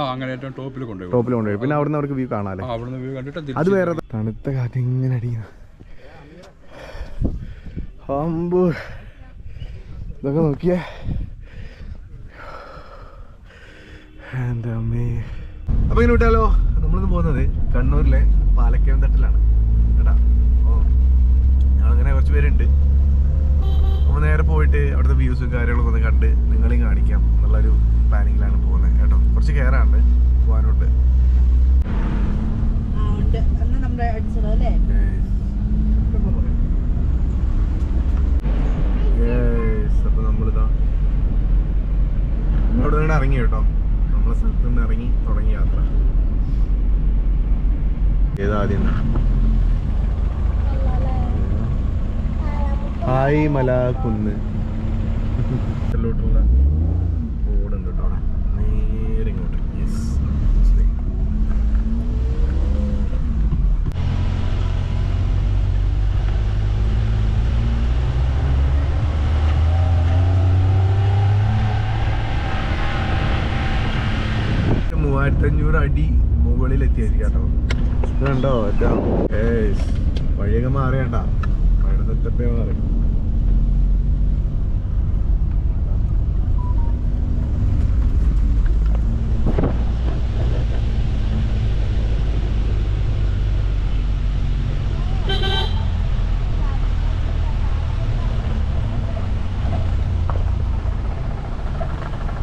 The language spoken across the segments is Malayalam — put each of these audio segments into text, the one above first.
ആ അങ്ങനെ ഏറ്റവും ടോപ്പിൽ കൊണ്ടുപോയി ടോപ്പിൽ കൊണ്ടുപോയി. പിന്നെ അവിടുന്ന് അവർക്ക് വ്യൂ കാണാല്ലേ? ആ, അവിടുന്ന് വ്യൂ കണ്ടിട്ട് അത് വേറെ തണുത്ത കാറ്റ് ഇങ്ങനെ അടിക്കുന്നു. അമ്പ് ഇതൊക്കെ നോക്കിയേ. എന്റെ അമ്മേ. അപ്പൊ ഇങ്ങനെ വിട്ടാലോ? നമ്മളിന്ന് പോകുന്നത് കണ്ണൂരിലെ പാലക്കയം തട്ടിലാണ്. കേട്ടാ അപ്പോൾ ഞങ്ങളങ്ങനെ കുറച്ച് പേരുണ്ട്. അപ്പോൾ നേരെ പോയിട്ട് അവിടുത്തെ വ്യൂസും കാര്യങ്ങളും ഒന്ന് കണ്ട് നിങ്ങളെയും കാണിക്കാം. എന്നുള്ളൊരു പ്ലാനിങ്ങിലാണ് പോകുന്നത് കേട്ടോ. കുറച്ച് കയറാണ്ട് പോകാനുണ്ട് നമ്മുടെ അടിച്ചത് അല്ലേ? അവിടെ നിന്ന് ഇറങ്ങി കേട്ടോ. നമ്മളെ സ്ഥലത്ത് നിന്ന് ഇറങ്ങി തുടങ്ങി യാത്ര. ഏതാദ്യം ഹായ് മല കുന്ന് ഇതിലോട്ടുള്ള കേട്ടോ അവിടെ. നേരെ ഇങ്ങോട്ട്. യെസ് മൂവായിരത്തി അഞ്ഞൂറ് അടി മുകളിൽ എത്തിയായിരിക്കും കേട്ടോ. ഇത് കണ്ടോ ഒറ്റ വഴിയൊക്കെ മാറിയണ്ട വഴിയുടെ സെറ്റപ്പേ മാറി.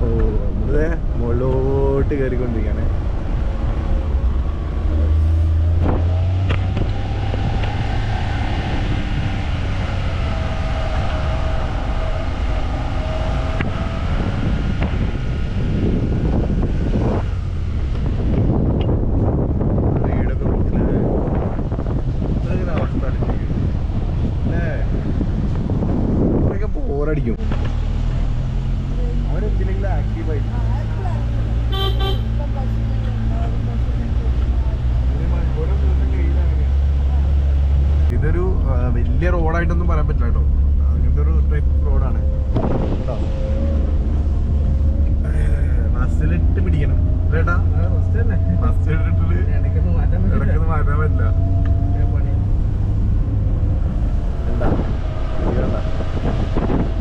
ഓ നമ്മളിത് മുകളിലോട്ട് കയറിക്കൊണ്ടിരിക്കുകയാണ് വീടൊക്കെ വൃത്തിയിൽ. ഇതൊക്കെ അവസ്ഥ അടിച്ചിരിക്കും. അല്ലേ? ഇതൊക്കെ ബോറടിക്കും അവരെന്തിനെങ്കിലും ആക്റ്റീവ് ആയി ഇതൊരു ആ, വലിയ റോഡായിട്ടൊന്നും പറയാൻ പറ്റില്ല കേട്ടോ അങ്ങനത്തെ ഒരു ടൈപ്പ് റോഡാണ് കേട്ടോ ബസ്സിലിട്ട് പിടിക്കണം ചേട്ടാ ഇടയ്ക്കൊന്നും മാറ്റാൻ പറ്റില്ല?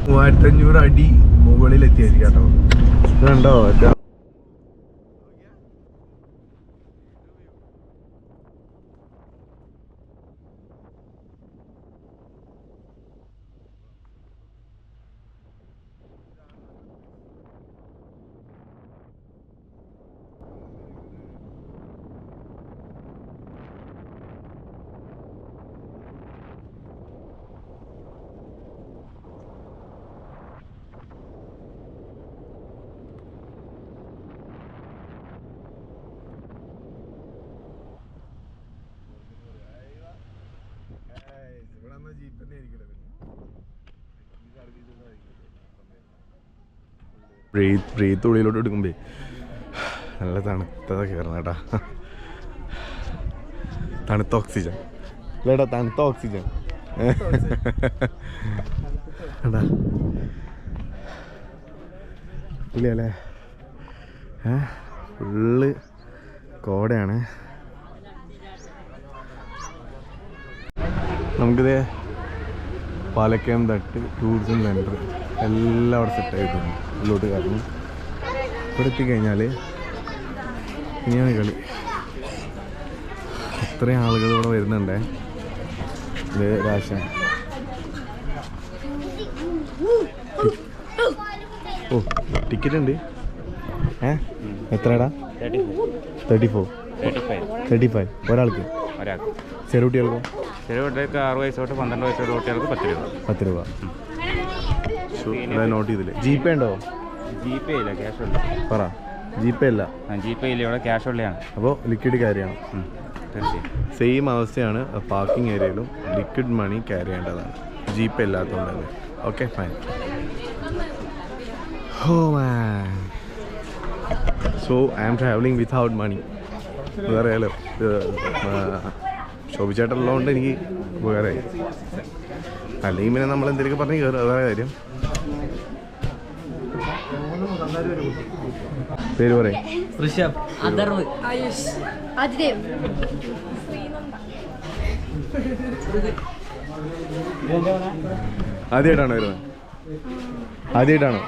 മൂവായിരത്തി അഞ്ഞൂറ് അടി മുകളിൽ എത്തിയായിരിക്കും കേട്ടോ. ഇത് കണ്ടോ ബ്രീത്ത് ബ്രീത്ത് ഉള്ളിലോട്ട് എടുക്കുമ്പേ. നല്ല തണുത്തത കയറണം കേട്ടാ തണുത്ത ഓക്സിജൻ. അല്ലേടാ തണുത്ത ഓക്സിജൻ. എടാ. ഇല്ലല്ലേ ഫുള്ള് കോടയാണ്. നമുക്കിത് പാലക്കയം തട്ട് ടൂറിസം സെന്റർ എല്ലാം അവിടെ സെറ്റ് ആയിട്ടുണ്ട്. ഉള്ളോട്ട് കാരണം ഇവിടെ എത്തിക്കഴിഞ്ഞാൽ ഇനിയാണ് കളി. അത്രയും ആളുകൾ ഇവിടെ വരുന്നുണ്ടേ. ഇത് രാശ ഓ ടിക്കറ്റ് ഉണ്ട്. ഏ? എത്രടാ തേർട്ടി ഫോർ തേർട്ടി ഫൈവ് ഒരാൾക്ക്? ഒരാൾക്ക്. ചെറു കുട്ടികൾക്കോ? ചെറിയ കുട്ടികൾക്ക് ആറ് വയസ്സ് തൊട്ട് പന്ത്രണ്ട് വയസ്സോട്ട് കുട്ടികൾക്ക് പത്ത് രൂപ. പത്ത് രൂപ. നോട്ട് ചെയ്തില്ലേ? ജി പേ ഉണ്ടോ? ജി പേ ഇല്ല ക്യാഷ് ഉള്ള. പറ. ജി പേ ഇല്ല. ജി പേ ഇല്ല ഇവിടെ ക്യാഷ് ഉള്ളതാണ് അപ്പോൾ ലിക്വിഡ് തീർച്ചയായും സെയിം അവസ്ഥയാണ് പാർക്കിംഗ് ഏരിയയിലും ലിക്വിഡ് മണി ക്യാരി ചെയ്യേണ്ടതാണ്. ജി പേ ഇല്ലാത്തതുകൊണ്ട് തന്നെ okay fine oh man so I am travelling without money അതറിയാലോ ശോഭിച്ചേട്ടുള്ളതുകൊണ്ട് എനിക്ക് ഉപകാരമായി അല്ലെങ്കിൽ പിന്നെ നമ്മൾ എന്തെങ്കിലും പറഞ്ഞു കയറും വേറെ കാര്യം. പേര് പറയും. ഋഷഭ്. അഥർവ്. ആദ്യമായിട്ടാണോ വരുന്നത്? ആദ്യമായിട്ടാണോ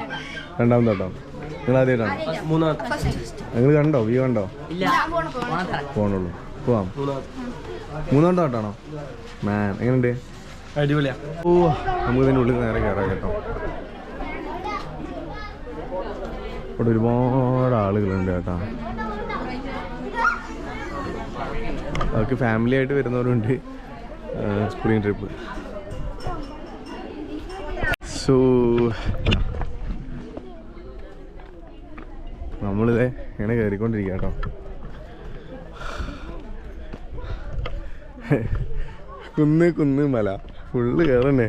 നിങ്ങൾ ആദ്യമായിട്ടാണോ മൂന്നാമത്തെ. നിങ്ങൾ കണ്ടോ? വ്യൂ കണ്ടോ? പോകണുള്ളൂ പോവാം. മൂന്നാമത്തെ തോട്ടാണോ മാൻ എങ്ങനെയുണ്ട്? അടിപൊളിയാ. ഓ നമുക്ക് ഇതിന്റെ ഉള്ളിൽ നേരെ കയറാം കേട്ടോ. ഇവിടെ ഒരുപാട് ആളുകളുണ്ട് കേട്ടോ. അവർക്ക് ഫാമിലി ആയിട്ട് വരുന്നവരുണ്ട്. സ്കൂളിംഗ് ട്രിപ്പ് സോ നമ്മളിതേ ഇങ്ങനെ കയറിക്കൊണ്ടിരിക്കുക കേട്ടോ. കുന്ന് കുന്ന് മല. ഫുള്ള് കയറണേ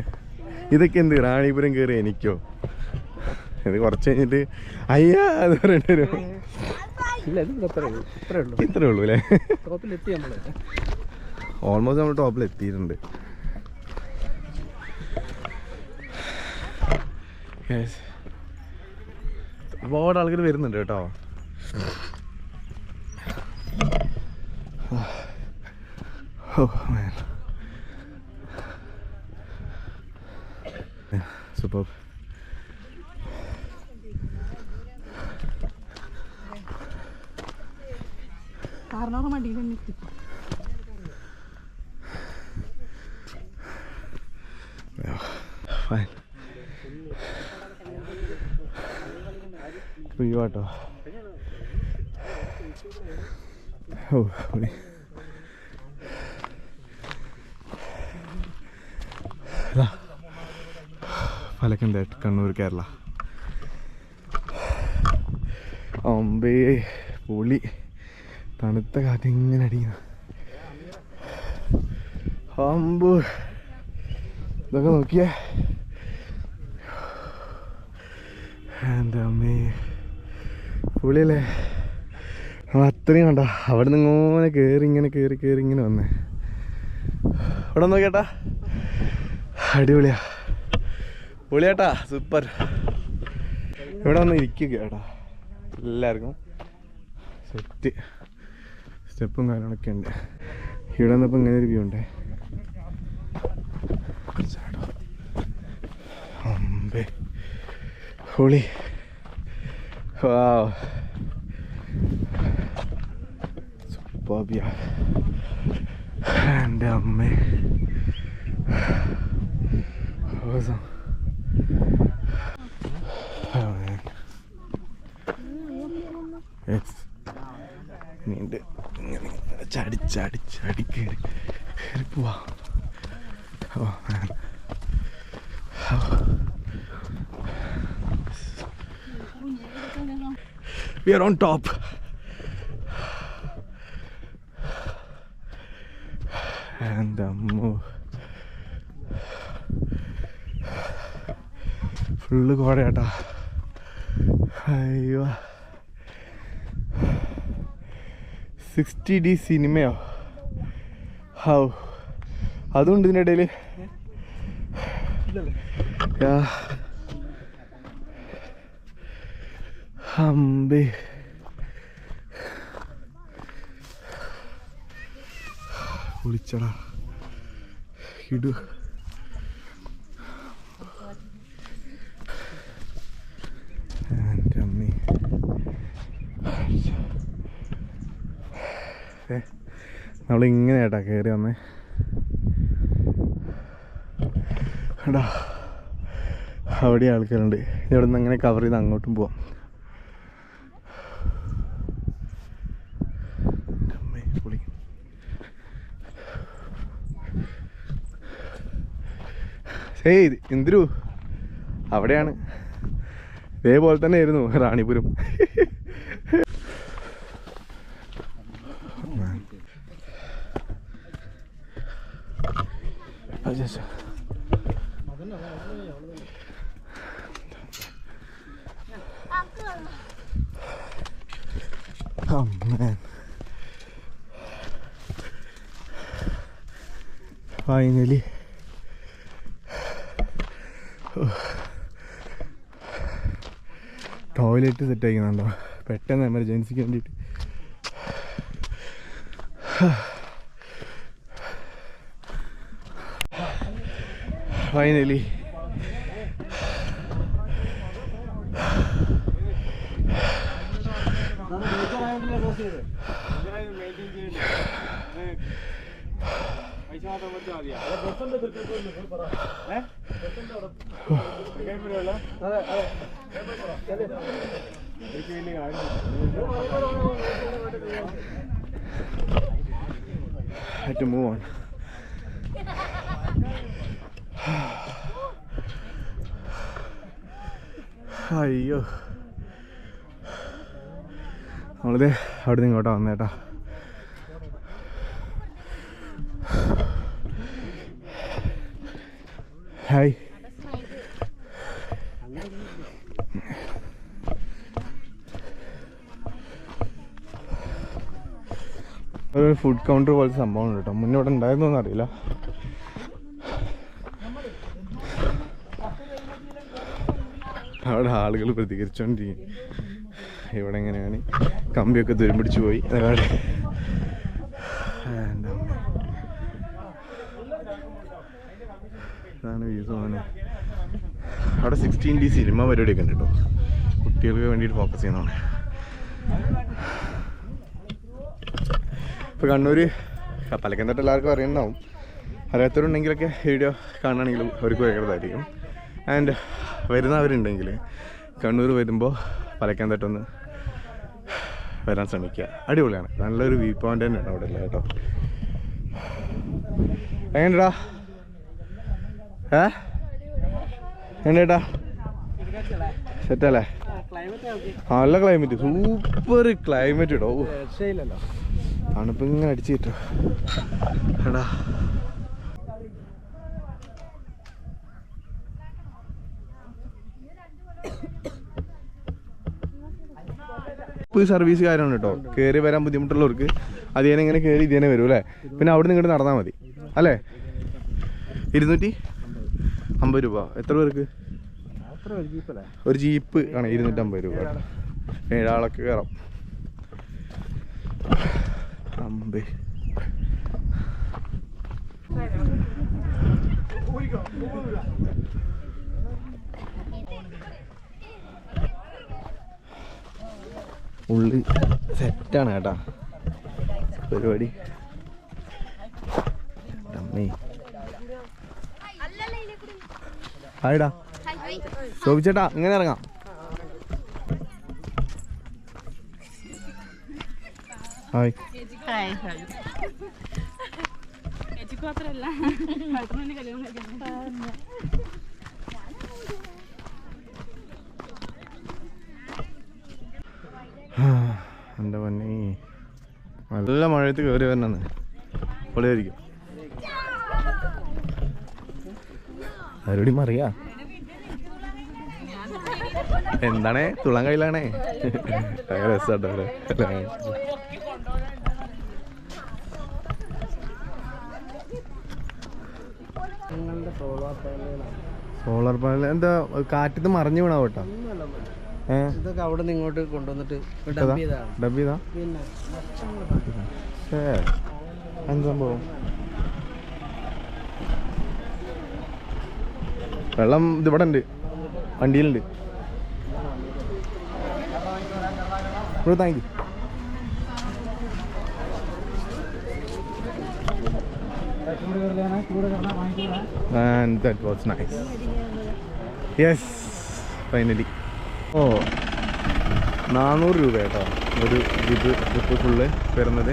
ഇതൊക്കെ എന്ത് റാണിപുരം കയറി എനിക്കോ? ഇത് കുറച്ച് കഴിഞ്ഞിട്ട് അയ്യാ അത് പറയേണ്ടി വരും. ഇത് ഇത്രേ ഉള്ളൂ. അല്ലേ? ഓൾമോസ്റ്റ് നമ്മൾ ടോപ്പിൽ എത്തിയിട്ടുണ്ട്. ഒരുപാട് ആൾക്കാർ വരുന്നുണ്ട് കേട്ടോ. സൂപ്പർ കാരണവർ മടിയിൽ തന്നെ എത്തി ഫൈൻ വ്യൂ ആട്ടോ ഓ പൊളി. ഇതാ. പാലക്കന്റെ കണ്ണൂർ കേരള. അമ്പേ പൊളി തണുത്ത കാറ്റ് ഇങ്ങനെ അടിക്കുന്നു. അമ്പ് ഇതൊക്കെ നോക്കിയേ. എന്റെ അമ്മേ പുളിയല്ലേ? അത്രയും കണ്ട? അവിടെ നിന്ന് ഇങ്ങനെ കയറി ഇങ്ങനെ കയറി കയറി ഇങ്ങനെ വന്നേ. ഇവിടെ നോക്കിയേട്ടാ. അടിപൊളിയാ. പൊളിയേട്ടാ സൂപ്പർ ഇവിടെ വന്ന് ഇരിക്കുക കേട്ടാ എല്ലാവർക്കും സെറ്റ് സ്റ്റെപ്പും കാര്യങ്ങളൊക്കെ ഉണ്ട്. ഇവിടെ വന്നപ്പോൾ ഇങ്ങനെ ഒരു വ്യൂ ഉണ്ട്. അമ്പേ. ഹോളി. വാവ്. സൂപ്പർബിയ എന്റെ അമ്മേ. Oh, man. Yes. നീണ്ട് ഇങ്ങനെ ഇങ്ങനെ ചാടി ചാടി ചാടി കയറി കയറി പോവാ oh man. We are on top. And അമ്മോ ഫുള്ള് കോടയാട്ടാ അയ്യോ സിക്സ്റ്റി ഡി സിനിമയോ ഹൗ. അതുണ്ട് ഇതിന്റെ ഇടയിൽ അമ്പേ വിളിച്ചടാ. ഇടു. എന്റെ അമ്മേ. ഏ. നമ്മളിങ്ങനെ ഏട്ടാ കയറി വന്നേ അവിടെ ആൾക്കാരുണ്ട്. ഇവിടെ നിന്ന് അങ്ങനെ കവർ ചെയ്ത് അങ്ങോട്ടും പോവാം. ഏയ് എന്തിരു? അവിടെയാണ്. ഇതേപോലെ തന്നെ ആയിരുന്നു Ranipuram. Oh man. Finally. Toilet set ആക്കുന്നുണ്ടോ പെട്ടെന്ന് എമർജൻസിക്ക് വേണ്ടിയിട്ട് finally had to move on. അയ്യോ. നമ്മളിത് അവിടെ നിന്ന് ഇങ്ങോട്ടാ വന്നേട്ടാ. ഹായ്. ഒരു ഫുഡ് കൗണ്ടർ പോലത്തെ സംഭവം കേട്ടോ. മുന്നേ ഇവിടെ ഉണ്ടായിരുന്നോന്ന് അവിടെ ആളുകൾ പ്രതികരിച്ചോണ്ടിരിക്കും. ഇവിടെ എങ്ങനെയാണ്? കമ്പിയൊക്കെ പോയി. അമ്മ. ഇതാണ് വ്യൂസ് മോനെ അവിടെ സിക്സ്റ്റീൻ ഡി സിനിമ പരിപാടിയൊക്കെ ഉണ്ട് കേട്ടോ. കുട്ടികൾക്ക് വേണ്ടിയിട്ട് ഫോക്കസ് ചെയ്യുന്നതാണ്. ഇപ്പോൾ കണ്ണൂർ പലക്കം തൊട്ട് എല്ലാവർക്കും അറിയണ്ടാവും അറിയാത്തവരുണ്ടെങ്കിലൊക്കെ വീഡിയോ കാണുകയാണെങ്കിലും അവർക്ക് ഭയങ്കരതായിരിക്കും ആൻഡ് വരുന്നവരുണ്ടെങ്കിൽ കണ്ണൂർ വരുമ്പോൾ പലക്കാൻ തട്ടൊന്ന് വരാൻ ശ്രമിക്കുക അടിപൊളിയാണ്. നല്ലൊരു വ്യൂ പോയിന്റ് തന്നെയാണ് അവിടെ ഉള്ളത് കേട്ടോ. എങ്ങനെടാ ഏ എങ്ങനെട്ടാ സെറ്റല്ലേ? നല്ല ക്ലൈമറ്റ് സൂപ്പർ ക്ലൈമറ്റ് ഇടോ. തണുപ്പ് ഇങ്ങനെ അടിച്ചു കിട്ടോ എടാ. ഇപ്പൊ സർവീസ് കാര്യമാണ് കേട്ടോ. കയറി വരാൻ ബുദ്ധിമുട്ടുള്ളവർക്ക് അതിനെ ഇങ്ങനെ കയറി ഇതിനെ വരും അല്ലേ? പിന്നെ അവിടെ നിന്ന് ഇങ്ങോട്ട് നടന്നാൽ മതി. അല്ലേ? ഇരുന്നൂറ്റി അമ്പത് രൂപ. എത്ര പേർക്ക്? ഒരു ജീപ്പ് ആണ് ഇരുന്നൂറ്റമ്പത് രൂപ. ഏഴാളൊക്കെ കയറാം. അമ്പേ. ഉള്ളി സെറ്റാണ് കേട്ടാ. പരിപാടി. അമ്മേ. ഹായ്ടാ. ശോഭിച്ചേട്ടാ ഇങ്ങനെ ഇറങ്ങാം. ഹായ്. എന്റെ പൊന്നെ നല്ല മഴയത്ത് കയറി വരണമെന്ന് പൊളിയായിരിക്കും. ആരോടി മറിയാ? എന്താണ്? തുളൻ കയ്യിലാണേ? നിങ്ങളുടെ സോളാർ പാനൽ എന്താ കാറ്റത്ത് മറിഞ്ഞു വീണാ കേട്ടോ ഏ ഇതൊക്കെ അവിടെ നിന്ന് ഇങ്ങോട്ട് കൊണ്ടുവന്നിട്ട്? ഡബ് ചെയ്താ? എന്ത് സംഭവം? വെള്ളം ഇതിവിടെ ഉണ്ട്. വണ്ടിയിലുണ്ട്. Thank you And that was nice. Yes, finally. Oh നാനൂറ് രൂപ കേട്ടോ. ഒരു ഇത് ട്രിപ്പ് ഫുള്ള് വരുന്നത്.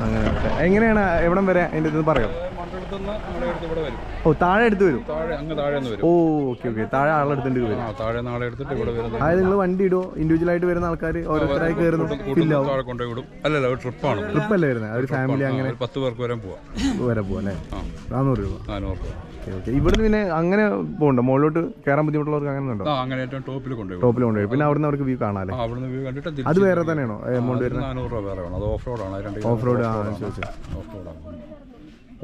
അങ്ങനെ. എങ്ങനെയാണ് എവിടം വരെ അതിന്റെ ഇത് പറയാം? ഓ താഴെ എടുത്ത് വരും? Oh okay okay. താഴെ ആളെടുത്തിട്ട് വരും. അതായത് നിങ്ങൾ വണ്ടി ഇടുമോ ഇൻഡിവിജ്വൽ ആയിട്ട് വരുന്ന ആൾക്കാർ ഓരോരുത്തരായി കയറുന്നു അല്ലല്ല ഒരു ട്രിപ്പാണ് ട്രിപ്പ് അല്ലേ വരുന്നത്? ഒരു ഫാമിലി അങ്ങനെ പത്ത് പേർക്ക് വരെ പോവാം. വരെ പോവാം അല്ലേ? നാനൂറ് രൂപ. നാനൂറ് രൂപ. Okay okay. ഇവിടുന്ന് പിന്നെ അങ്ങനെ പോകണ്ടോ? മുകളിലോട്ട് കയറാൻ ബുദ്ധിമുട്ടുള്ളവർക്ക് അങ്ങനെ ഉണ്ടോ? ആ അങ്ങനെ ഏറ്റവും ടോപ്പിൽ കൊണ്ടുപോയി ടോപ്പിൽ കൊണ്ടുപോയി. പിന്നെ അവിടുന്ന് അവർക്ക് വ്യൂ കാണാല്ലേ? ആ അവിടുന്ന് വ്യൂ കണ്ടിട്ട് അത് വേറെ തന്നെയാണോ? എമൗണ്ട് വരുന്നത് നാനൂറ് രൂപ വേറെ വേണം. അത് ഓഫ് റോഡാണ് രണ്ട് ഓഫ് റോഡ് ആ ചോദിച്ചു ഓഫ് റോഡാണ്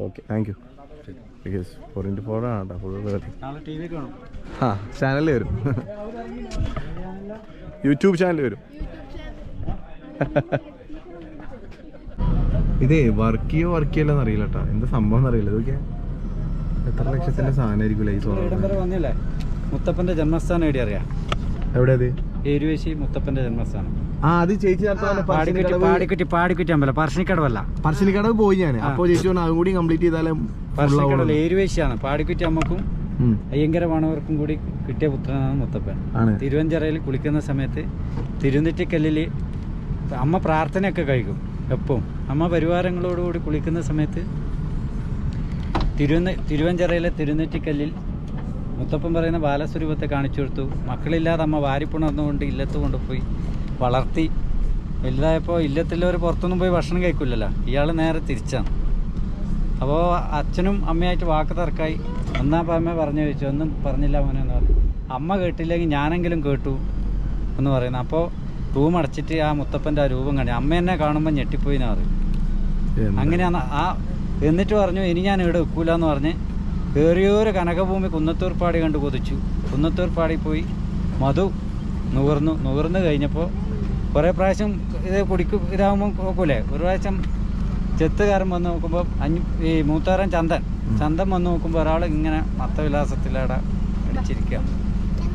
okay thank you four into four ആണ് കേട്ടോ ഫുൾ ആ ചാനലിൽ വരും. യൂട്യൂബ് ചാനൽ വരും. ഇതേ വർക്ക് ചെയ്യോ വർക്ക് ചെയ്യല്ലെന്ന് അറിയില്ല കേട്ടോ എന്താ സംഭവം എന്നറിയില്ല. ഇതൊക്കെ എത്ര ലക്ഷത്തിന്റെ സാധനമായിരിക്കും ഈ സോളാർ? മുത്തപ്പന്റെ ജന്മസ്ഥാനം എവിടെ അറിയാം? എവിടെ അത് ഏരുവേശി മുത്തപ്പന്റെ ജന്മസ്ഥാനം. ആ അത് ചേച്ചി പാടിക്കുറ്റി പാടിക്കുറ്റി അമ്പലം പറശ്ശിനിക്കടവല്ല പറശ്ശിനിക്കടവ് പോയി ഞാൻ അപ്പോൾ ചേച്ചി അതും കൂടി കംപ്ലീറ്റ് ചെയ്താലേ പറശ്ശിനിക്കടവല്ല ഏരുവേശിയാണ് പാടിക്കുറ്റി അമ്മക്കും. അയ്യങ്കരമാണവർക്കും കൂടി കിട്ടിയ പുത്രനാണ് മുത്തപ്പൻ. തിരുവഞ്ചിറയിൽ കുളിക്കുന്ന സമയത്ത് തിരുനെറ്റിക്കല്ലിൽ അമ്മ പ്രാർത്ഥനയൊക്കെ കഴിക്കും എപ്പം അമ്മ പരിവാരങ്ങളോടുകൂടി കുളിക്കുന്ന സമയത്ത് തിരുവന തിരുവഞ്ചിറയിലെ തിരുനെറ്റിക്കല്ലിൽ മുത്തപ്പൻ പറയുന്ന ബാലസ്വരൂപത്തെ കാണിച്ചു കൊടുത്തു. മക്കളില്ലാതെ അമ്മ വാരിപ്പുണർന്നുകൊണ്ട് ഇല്ലത്ത് കൊണ്ടുപോയി വളർത്തി. വലുതായപ്പോൾ ഇല്ലത്തുള്ളവർ പുറത്തൊന്നും പോയി ഭക്ഷണം കഴിക്കില്ലല്ലോ ഇയാൾ നേരെ തിരിച്ചാണ്. അപ്പോൾ അച്ഛനും അമ്മയായിട്ട് വാക്ക് തർക്കായി. ഒന്നാം അമ്മ പറഞ്ഞു ചോദിച്ചു ഒന്നും പറഞ്ഞില്ല മോനെ എന്ന് പറഞ്ഞു. അമ്മ കേട്ടില്ലെങ്കിൽ ഞാനെങ്കിലും കേട്ടു എന്ന് പറയുന്നു. അപ്പോൾ റൂം അടച്ചിട്ട് ആ മുത്തപ്പന്റെ ആ രൂപം കണ്ടു. അമ്മ എന്നെ കാണുമ്പോൾ ഞെട്ടിപ്പോയി എന്ന് പറയും അങ്ങനെയാണ് ആ എന്നിട്ട് പറഞ്ഞു ഇനി ഞാൻ ഇവിടെ വെക്കൂല എന്ന് പറഞ്ഞ് ഏറിയൊരു കനകഭൂമി കുന്നത്തൂർപ്പാടി കണ്ട് കൊതിച്ചു. കുന്നത്തൂർപ്പാടി പോയി മധു നുകർന്നു. നുകർന്നു കഴിഞ്ഞപ്പോൾ കുറേ പ്രാവശ്യം ഇത് കുടിക്കും ഇതാകുമ്പോൾ നോക്കൂലേ? ഒരു പ്രാവശ്യം ചെത്തുകാരൻ വന്ന് നോക്കുമ്പോൾ അഞ്ഞു ഈ മൂത്താരൻ ചന്ദൻ. ചന്ദൻ വന്ന് നോക്കുമ്പോൾ ഒരാൾ ഇങ്ങനെ മത്തവിലാസത്തിലവിടെ അടിച്ചിരിക്കുക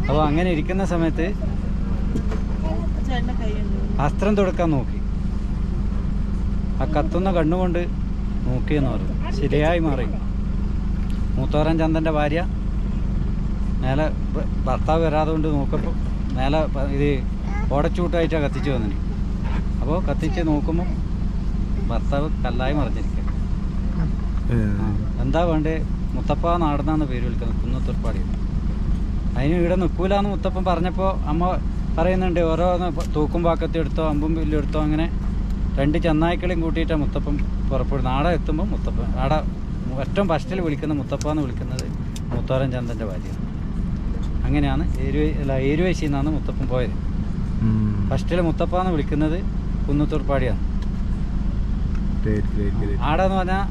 അപ്പോൾ അങ്ങനെ ഇരിക്കുന്ന സമയത്ത് അസ്ത്രം തുടക്കാൻ നോക്കി. ആ കത്തുന്ന കണ്ണുകൊണ്ട് നോക്കിയെന്ന് പറഞ്ഞു ശരിയായി മാറി. മൂത്തോരൻ ചന്ദന്റെ ഭാര്യ. മേലെ ഭർത്താവ് വരാതെ കൊണ്ട് നോക്കപ്പോൾ മേലെ ഇത് ഓടച്ചൂട്ടായിട്ടാണ് കത്തിച്ച് വന്നിന്. അപ്പോൾ കത്തിച്ച് നോക്കുമ്പോൾ ഭർത്താവ് കല്ലായി മറിഞ്ഞിരിക്കുക. എന്താ വേണ്ടേ? മുത്തപ്പ നാടുന്നാണ് പേര് വിളിക്കുന്നത് കുന്നത്തുർപ്പാടി. അതിന് ഇവിടെ നിൽക്കൂലെന്ന് മുത്തപ്പൻ പറഞ്ഞപ്പോൾ അമ്മ പറയുന്നുണ്ട് ഓരോന്ന് തൂക്കും പാക്കത്തി എടുത്തോ അമ്പും വില്ലെടുത്തോ എടുത്തോ അങ്ങനെ രണ്ട് ചെന്നായ്ക്കളെയും കൂട്ടിയിട്ടാണ് മുത്തപ്പൻ പുറപ്പെടുന്നത് ആടെ എത്തുമ്പോൾ മുത്തപ്പ ആടെ ഏറ്റവും ഫസ്റ്റിൽ വിളിക്കുന്ന മുത്തപ്പ എന്ന് വിളിക്കുന്നത് മൂത്തോരൻ ചന്ദന്റെ ഭാര്യ അങ്ങനെയാണ് ഏരുവ അല്ല ഏരുവേശി നിന്നാണ് മുത്തപ്പൻ പോയത്. ഫസ്റ്റിൽ മുത്തപ്പ എന്ന് വിളിക്കുന്നത് കുന്നത്തൂർപ്പാടിയാണ് ആടെ എന്ന് പറഞ്ഞാൽ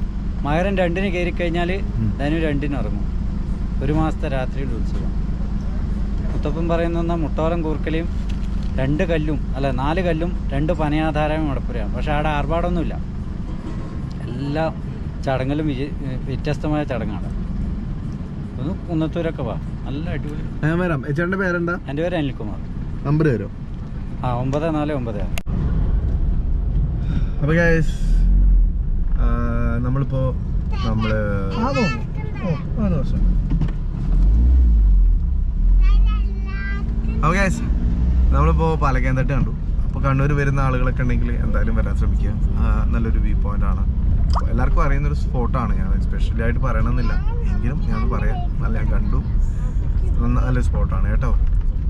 മകരൻ രണ്ടിന് കയറി കഴിഞ്ഞാൽ. ധനു രണ്ടിന് ഇറങ്ങും. ഒരു മാസത്തെ രാത്രിയുടെ ഉത്സവം. മുത്തപ്പൻ പറയുന്ന മുട്ടോരം കൂർക്കലിയും രണ്ട് കല്ലും അല്ല നാല് കല്ലും രണ്ട് പനയാധാരവും മടപ്പുരയാണ് പക്ഷെ അവിടെ ആർഭാടമൊന്നുമില്ല. എല്ലാ ചടങ്ങിലും വിജയ വ്യത്യസ്തമായ ചടങ്ങാണ്. ഒന്ന് കുന്നത്തൂരൊക്കെ വാ. നല്ല അടിപൊളി. ഞാൻ വരാം. ചേട്ടന്റെ പേരെന്താ? എന്റെ പേര് അനിൽകുമാർ. നമ്പർ പേരോ ആ ഒമ്പത് നാല് ഒമ്പത്. ആറ് അപ്പോൾ ഗൈസ് നമ്മളിപ്പോ നമ്മൾ അപ്പോൾ ഗൈസ് നമ്മളിപ്പോ പാലക്കയം തട്ട് കണ്ടു. അപ്പോൾ കണ്ണൂർ വരുന്ന ആളുകളൊക്കെ ഉണ്ടെങ്കിൽ എന്തായാലും വരാൻ ശ്രമിക്കുക. നല്ലൊരു വ്യൂ പോയിന്റ് ആണ്. എല്ലാവർക്കും അറിയുന്നൊരു സ്പോട്ടാണ് ഞാൻ സ്പെഷ്യലി ആയിട്ട് പറയണമെന്നില്ല. എങ്കിലും ഞാൻ പറയാം. നല്ല ഞാൻ കണ്ടു. നല്ല സ്പോട്ടാണ് കേട്ടോ.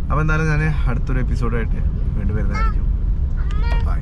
അപ്പോൾ എന്തായാലും ഞാൻ അടുത്തൊരു എപ്പിസോഡായിട്ട് വീണ്ടും വരുന്നതായിരിക്കും. ബൈ